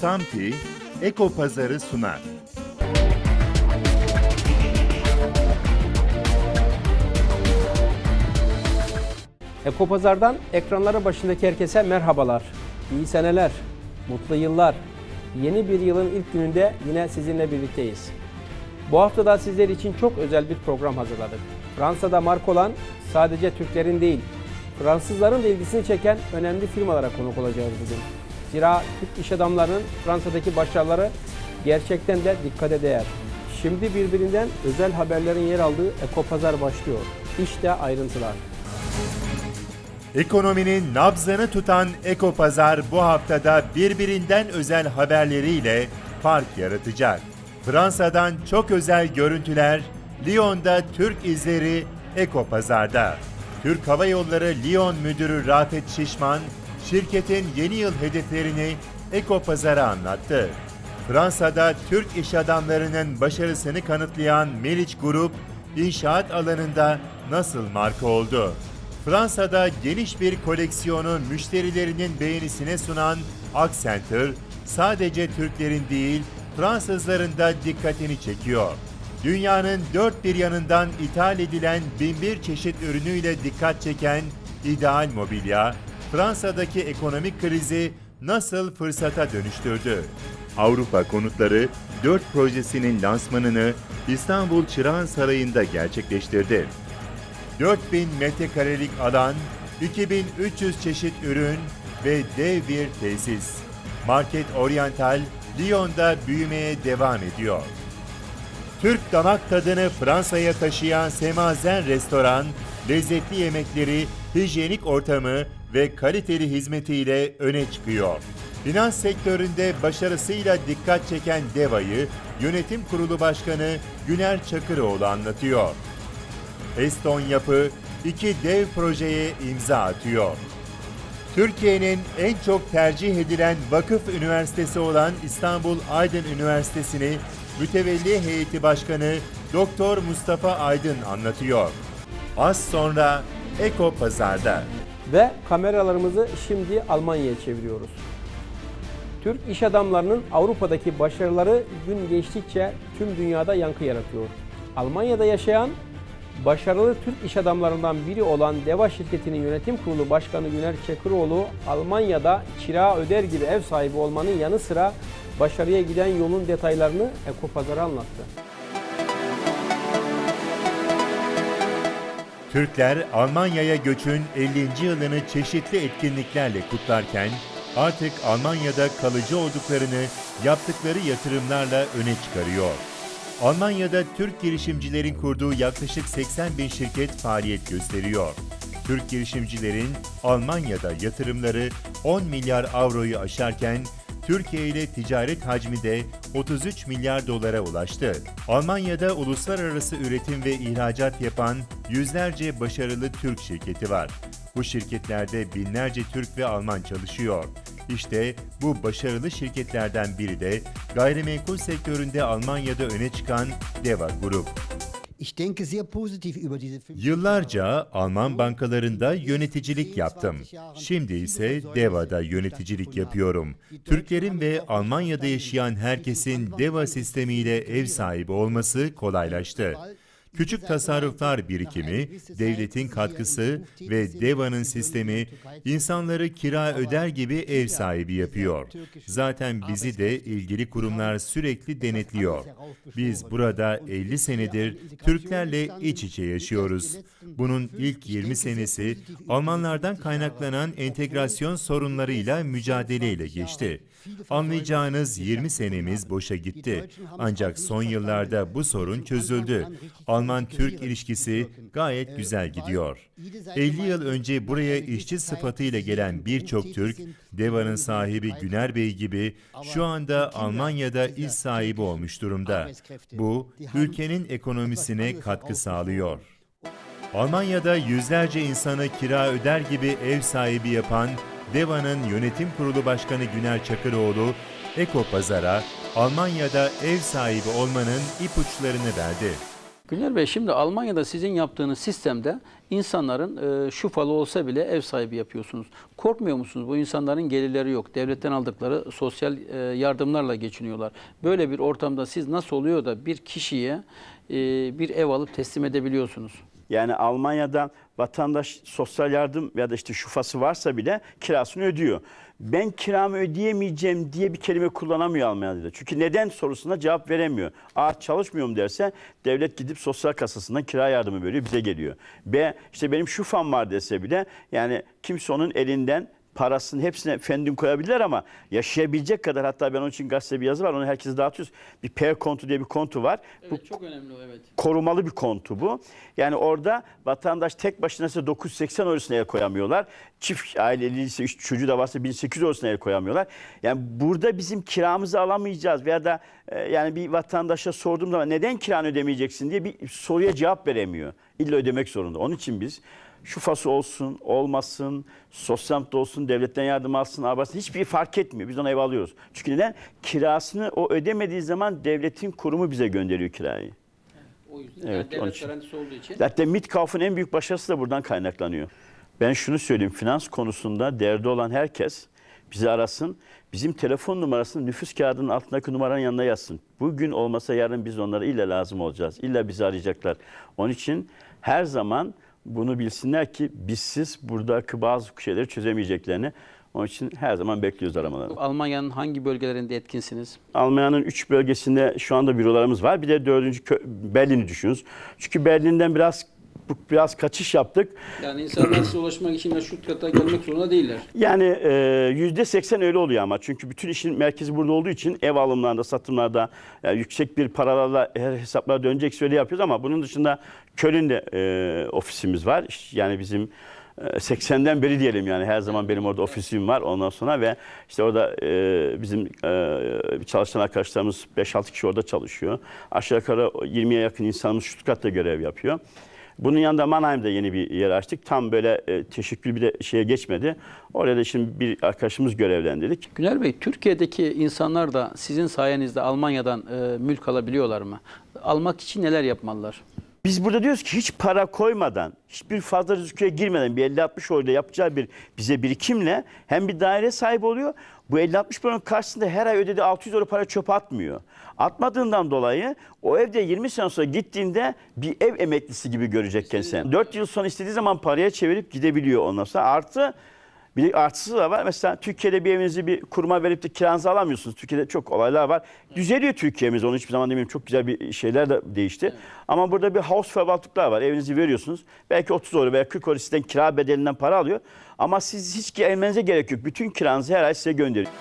Sampi, Eko Pazarı sunar. Ekopazar'dan ekranları başındaki herkese merhabalar. İyi seneler, mutlu yıllar. Yeni bir yılın ilk gününde yine sizinle birlikteyiz. Bu hafta da sizler için çok özel bir program hazırladık. Fransa'da marka olan sadece Türklerin değil, Fransızların da ilgisini çeken önemli firmalara konuk olacağız bugün. Zira Türk iş adamlarının Fransa'daki başarıları gerçekten de dikkate değer. Şimdi birbirinden özel haberlerin yer aldığı Ekopazar başlıyor. İşte ayrıntılar. Ekonominin nabzını tutan Eko Pazar bu haftada birbirinden özel haberleriyle fark yaratacak. Fransa'dan çok özel görüntüler, Lyon'da Türk izleri Eko Pazar'da. Türk Hava Yolları Lyon Müdürü Rafet Şişman, şirketin yeni yıl hedeflerini Eko Pazar'a anlattı. Fransa'da Türk iş adamlarının başarısını kanıtlayan Meriç Grup, inşaat alanında nasıl marka oldu? Fransa'da geniş bir koleksiyonu müşterilerinin beğenisine sunan Accenter, sadece Türklerin değil, Fransızların da dikkatini çekiyor. Dünyanın dört bir yanından ithal edilen binbir çeşit ürünüyle dikkat çeken ideal mobilya, Fransa'daki ekonomik krizi nasıl fırsata dönüştürdü? Avrupa Konutları 4 projesinin lansmanını İstanbul Çırağan Sarayı'nda gerçekleştirdi. 4000 metrekarelik alan, 2300 çeşit ürün ve dev bir tesis. Market Oriental, Lyon'da büyümeye devam ediyor. Türk damak tadını Fransa'ya taşıyan Semazen Restoran, lezzetli yemekleri, hijyenik ortamı ve kaliteli hizmetiyle öne çıkıyor. Finans sektöründe başarısıyla dikkat çeken Deva'yı, Yönetim Kurulu Başkanı Güner Çakıroğlu anlatıyor. Eston Yapı iki dev projeye imza atıyor. Türkiye'nin en çok tercih edilen vakıf üniversitesi olan İstanbul Aydın Üniversitesi'ni mütevelli heyeti başkanı Doktor Mustafa Aydın anlatıyor. Az sonra Eko Pazar'da. Ve kameralarımızı şimdi Almanya'ya çeviriyoruz. Türk iş adamlarının Avrupa'daki başarıları gün geçtikçe tüm dünyada yankı yaratıyor. Almanya'da yaşayan başarılı Türk iş adamlarından biri olan Deva şirketinin yönetim kurulu başkanı Güner Çakıroğlu, Almanya'da kira öder gibi ev sahibi olmanın yanı sıra başarıya giden yolun detaylarını Ekopazar'a anlattı. Türkler Almanya'ya göçün 50. yılını çeşitli etkinliklerle kutlarken artık Almanya'da kalıcı olduklarını yaptıkları yatırımlarla öne çıkarıyor. Almanya'da Türk girişimcilerin kurduğu yaklaşık 80 bin şirket faaliyet gösteriyor. Türk girişimcilerin Almanya'da yatırımları 10 milyar avroyu aşarken Türkiye ile ticaret hacmi de 33 milyar dolara ulaştı. Almanya'da uluslararası üretim ve ihracat yapan yüzlerce başarılı Türk şirketi var. Bu şirketlerde binlerce Türk ve Alman çalışıyor. İşte bu başarılı şirketlerden biri de gayrimenkul sektöründe Almanya'da öne çıkan Deva Grup. Yıllarca Alman bankalarında yöneticilik yaptım. Şimdi ise Deva'da yöneticilik yapıyorum. Türklerin ve Almanya'da yaşayan herkesin Deva sistemiyle ev sahibi olması kolaylaştı. Küçük tasarruflar birikimi, devletin katkısı ve Deva'nın sistemi insanları kira öder gibi ev sahibi yapıyor. Zaten bizi de ilgili kurumlar sürekli denetliyor. Biz burada 50 senedir Türklerle iç içe yaşıyoruz. Bunun ilk 20 senesi Almanlardan kaynaklanan entegrasyon sorunlarıyla mücadeleyle geçti. Anlayacağınız 20 senemiz boşa gitti. Ancak son yıllarda bu sorun çözüldü. Alman-Türk ilişkisi gayet güzel gidiyor. 50 yıl önce buraya işçi sıfatıyla gelen birçok Türk, Deva'nın sahibi Güner Bey gibi şu anda Almanya'da iş sahibi olmuş durumda. Bu, ülkenin ekonomisine katkı sağlıyor. Almanya'da yüzlerce insanı kira öder gibi ev sahibi yapan Deva'nın yönetim kurulu başkanı Güner Çakıroğlu, Eko Pazar'a Almanya'da ev sahibi olmanın ipuçlarını verdi. Güner Bey şimdi Almanya'da sizin yaptığınız sistemde insanların e, şufalı olsa bile ev sahibi yapıyorsunuz. Korkmuyor musunuz? Bu insanların gelirleri yok. Devletten aldıkları sosyal e, yardımlarla geçiniyorlar. Böyle bir ortamda siz nasıl oluyor da bir kişiye e, bir ev alıp teslim edebiliyorsunuz? Yani Almanya'da vatandaş sosyal yardım ya da işte şufası varsa bile kirasını ödüyor. Ben kiramı ödeyemeyeceğim diye bir kelime kullanamıyor Almanya'da. Çünkü neden sorusuna cevap veremiyor. A çalışmıyorum derse devlet gidip sosyal kasasından kira yardımı veriyor bize geliyor. B işte benim şufam var dese bile yani kimse onun elinden parasının hepsine fendim koyabilirler ama yaşayabilecek kadar hatta ben onun için gazete bir yazı var onu herkese dağıtıyoruz. Bir P kontu diye bir kontu var. Bu çok önemli o evet. korumalı bir kontu bu. Yani orada vatandaş tek başına ise 980 eurosuna el koyamıyorlar. Çift aileliyse, üç çocuğu da varsa 1800 eurosuna el koyamıyorlar. Yani burada bizim kiramızı alamayacağız veya da e, yani bir vatandaşa sorduğum zaman neden kiranı ödemeyeceksin diye bir soruya cevap veremiyor. İlla ödemek zorunda. Onun için biz şufası olsun, olmasın, sosyal olsun, devletten yardım alsın, almasın hiçbir fark etmiyor. Biz ona ev alıyoruz. Çünkü neden? Kirasını o ödemediği zaman devletin kurumu bize gönderiyor kirayı. O yüzden Evet, yani devlet garantisi olduğu için. Zaten Mitkauf'un en büyük başarısı da buradan kaynaklanıyor. Ben şunu söyleyeyim, finans konusunda derdi olan herkes bizi arasın. Bizim telefon numarasını nüfus kağıdının altındaki numaranın yanına yazsın. Bugün olmasa yarın biz onlara illa lazım olacağız. İlla bizi arayacaklar. Onun için her zaman bunu bilsinler ki bizsiz buradaki bazı şeyleri çözemeyeceklerini. Onun için her zaman bekliyoruz aramalarını. Almanya'nın hangi bölgelerinde etkinsiniz? Almanya'nın 3 bölgesinde şu anda bürolarımız var. Bir de dördüncü kö- Berlin'i düşünüyoruz. Çünkü Berlin'den biraz biraz kaçış yaptık. Yani insanlar size ulaşmak için de Stuttgart'a gelmek zorunda değiller. Yani e, yüzde seksen öyle oluyor ama çünkü bütün işin merkezi burada olduğu için ev alımlarında, satımlarda yani yüksek bir paralarla her hesaplar dönecekse öyle yapıyoruz ama bunun dışında Köln'de e, ofisimiz var. Yani bizim e, 80'den beri diyelim yani her zaman benim orada ofisim var ondan sonra ve işte orada e, bizim e, çalışan arkadaşlarımız 5-6 kişi orada çalışıyor. Aşağı yukarı 20'ye yakın insanımız Stuttgart'ta görev yapıyor. Bunun yanında Mannheim'de yeni bir yer açtık. Tam böyle e, teşekkül bir de şeye geçmedi. Oraya da şimdi bir arkadaşımız görevlendirdik. Güner Bey, Türkiye'deki insanlar da sizin sayenizde Almanya'dan e, mülk alabiliyorlar mı? Almak için neler yapmalılar? Biz burada diyoruz ki hiç para koymadan, hiçbir fazla rızkıya girmeden bir 50-60 oyla yapacağı bir bize birikimle hem bir daire sahibi oluyor. Bu 50-60 euronun karşısında her ay ödediği 600 euro para çöpe atmıyor. Atmadığından dolayı o evde 20 sene sonra gittiğinde bir ev emeklisi gibi görecek kendisini. 4 yıl sonra istediği zaman paraya çevirip gidebiliyor ondan sonra. Artı bir artısı da var. Mesela Türkiye'de bir evinizi bir kuruma verip de kiranızı alamıyorsunuz. Türkiye'de çok olaylar var. Düzeliyor Türkiye'miz. Onu hiçbir zaman demiyorum. Çok güzel bir şeyler de değişti. Ama burada bir house verwaltlıklar var. Evinizi veriyorsunuz. Belki 30 euro veya 40 euro sizden kira bedelinden para alıyor. Ama siz hiç gelmenize gerek yok. Bütün kiranızı her ay size gönderiyor.